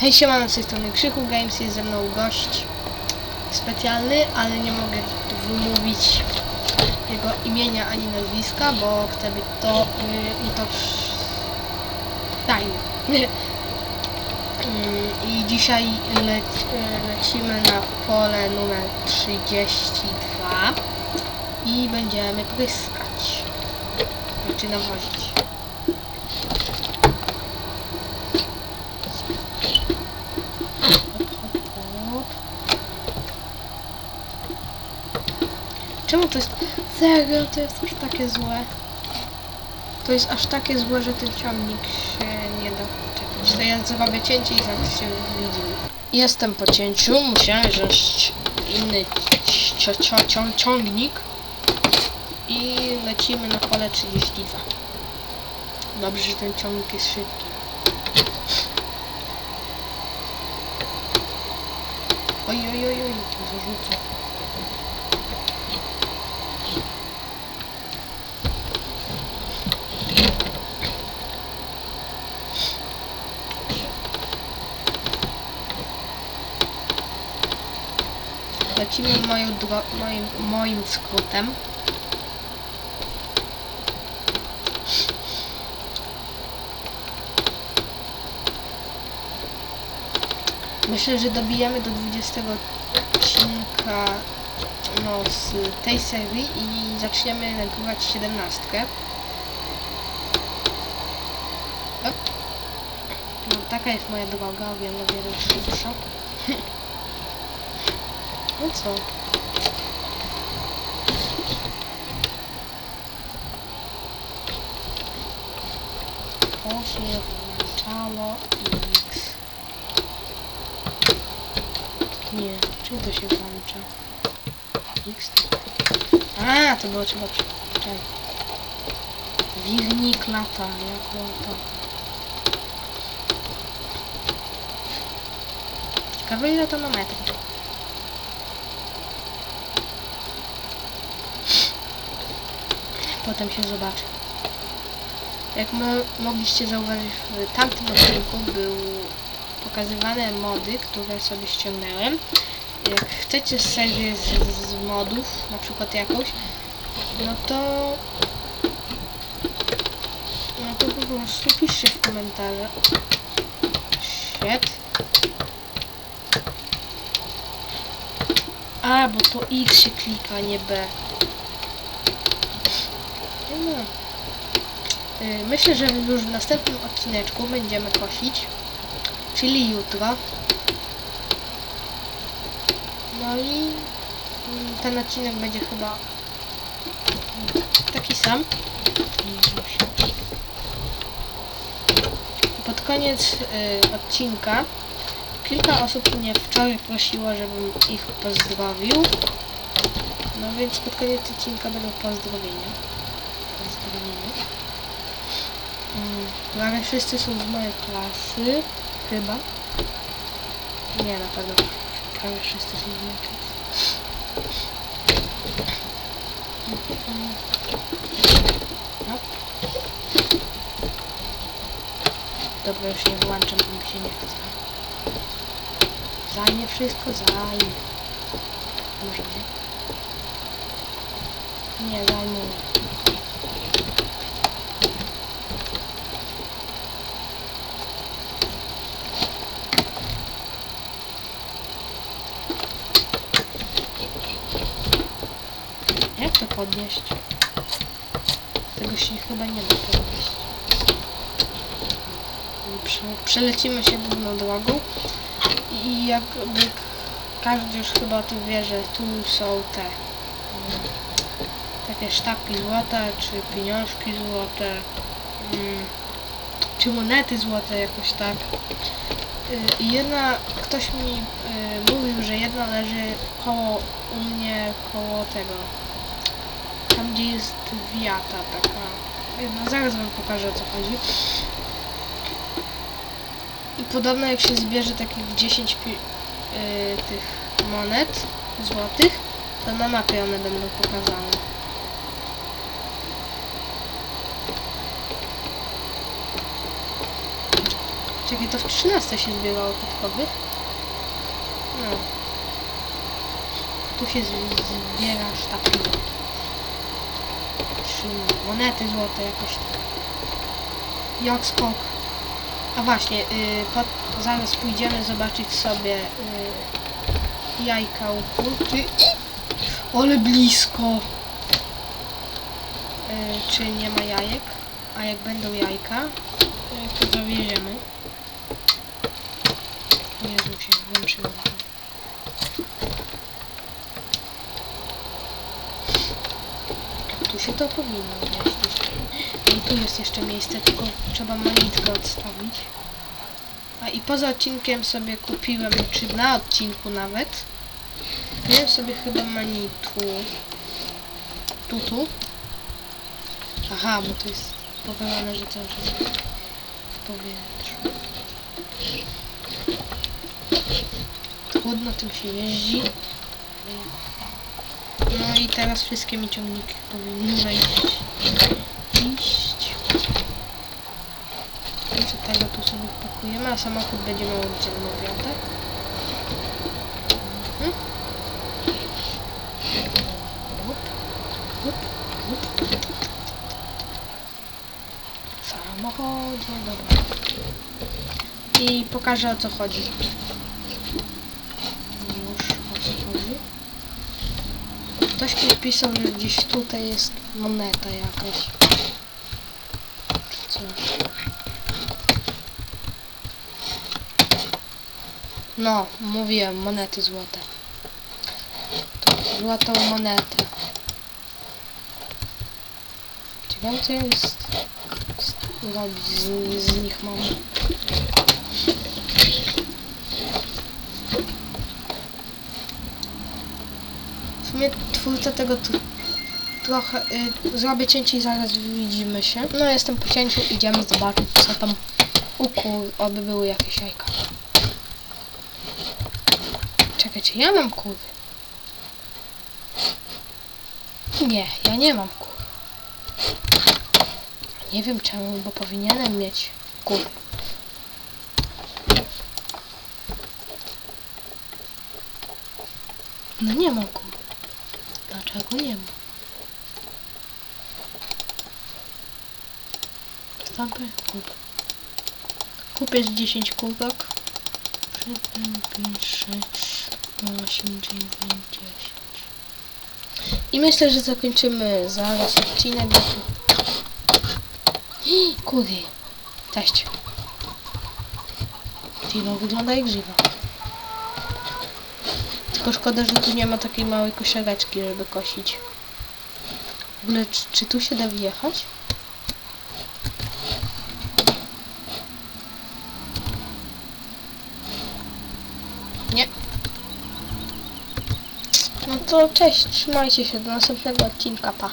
Hej, siemano, z tej strony Krzychu Games, jest ze mną gość specjalny, ale nie mogę wymówić jego imienia ani nazwiska, bo chcę być to, y, i to sz- tajne. Mm, I dzisiaj lec, y, lecimy na pole numer 32 i będziemy pryskać. Znaczy nawozić. Czemu to jest... Serio, to jest aż takie złe. To jest aż takie złe, że ten ciągnik się nie da czepić. To ja zrobię cięcie i zaraz się widzimy. Jestem po cięciu, musiałem wziąć inny ciągnik i lecimy na pole 32. Dobrze, że ten ciągnik jest szybki. Oj, oj, oj, oj, zarzucę. Lecimy moją moim, moim skrótem. Myślę, że dobijemy do 20 odcinka no, z tej serii i zaczniemy nagrywać 17. Op. No, taka jest moja droga, o wiele, wiele szybsza. No co? To się włączało X. Nie, czym to się włącza? X? A, to było trzeba przeczytać. Wirnik lata, jak lata. Ciekawe ile to na metr. Potem się zobaczy. Jak mo mogliście zauważyć w tamtym odcinku był pokazywane mody, które sobie ściągnąłem. Jak chcecie serię z, z modów, na przykład jakąś, no to no to po prostu piszcie w komentarzach. Shit. A, bo to X się klika, nie B. Y, Myślę, że już w następnym odcineczku będziemy kosić, czyli jutro. No i mm, ten odcinek będzie chyba taki sam. Pod koniec y, odcinka kilka osób mnie wczoraj prosiło, żebym ich pozdrowił. No więc pod koniec odcinka będą pozdrowienia. Pozdrowienia. Mm, Prawie wszyscy są z mojej klasy. Chyba. Nie, na pewno. Prawie wszyscy są z mojej klasy. Dobra, już nie włączam, bo mi się nie chce. Zajmie wszystko, zajmie. Może nie. Nie, zajmuje. Jak to podnieść? Tego się chyba nie da podnieść. Prze przelecimy się główną drogą i jakby każdy już chyba o tym wie, że tu są te takie sztabki złota, czy pieniążki złote, mm, czy monety złote jakoś tak. Y, I jedna, ktoś mi y, mówił, że jedna leży koło u mnie, koło tego, tam gdzie jest wiata taka. No, zaraz wam pokażę o co chodzi. I podobno jak się zbierze takich 10 pi- y, tych monet złotych, to na mapie one będą pokazane. Czekaj, to w 13 się zbierało podkowy? No. Tu się zbiera sztabki Czy monety złote jakoś tak. Jak skok. A właśnie, yy, pod, zaraz pójdziemy zobaczyć sobie yy, jajka u kurty. Ale blisko! Yy, czy nie ma jajek? A jak będą jajka, yy, to zawieziemy. Jezu, się włączyło. Tu się to powinno mieścić. I tu jest jeszcze miejsce, tylko trzeba manitkę odstawić. A i poza odcinkiem sobie kupiłem, czy na odcinku nawet, kupiłem sobie chyba manitu. Tu, tu. Aha, bo to jest powolone, że cały czas w powietrzu. Trudno tym się jeździ. No i teraz wszystkie mi ciągniki powinny wejść. Iść. I co tego tu sobie wpakujemy, a samochód będzie miał oddzielny wiatek. Up, up. W samochodzie, dobra. I pokażę o co chodzi. Już o co chodzi. Ktoś mi pisał, że gdzieś tutaj jest moneta jakaś. Coś. No, mówiłem, monety złote. Złotą monetę. Ciekawe co jest z, z nich mam. W sumie twórca tego trochę y, zrobię cięcie i zaraz widzimy się. No jestem po cięciu, idziemy zobaczyć co tam u kur, oby były jakieś jajka. Czekajcie, ja mam kury. Nie, ja nie mam kur. Nie wiem czemu, bo powinienem mieć kur. No nie mam kur. Dlaczego nie ma? Stopy kup. Kupię z 10 kubek. 7, 5, 6, 8, 9, 10. I myślę, że zakończymy zaraz odcinek. Kury. Cześć. Tilo wygląda jak żywa. Tylko szkoda, że tu nie ma takiej małej kosiareczki, żeby kosić. W ogóle, czy, czy tu się da wjechać? Nie. No to cześć, trzymajcie się, do następnego odcinka, pa.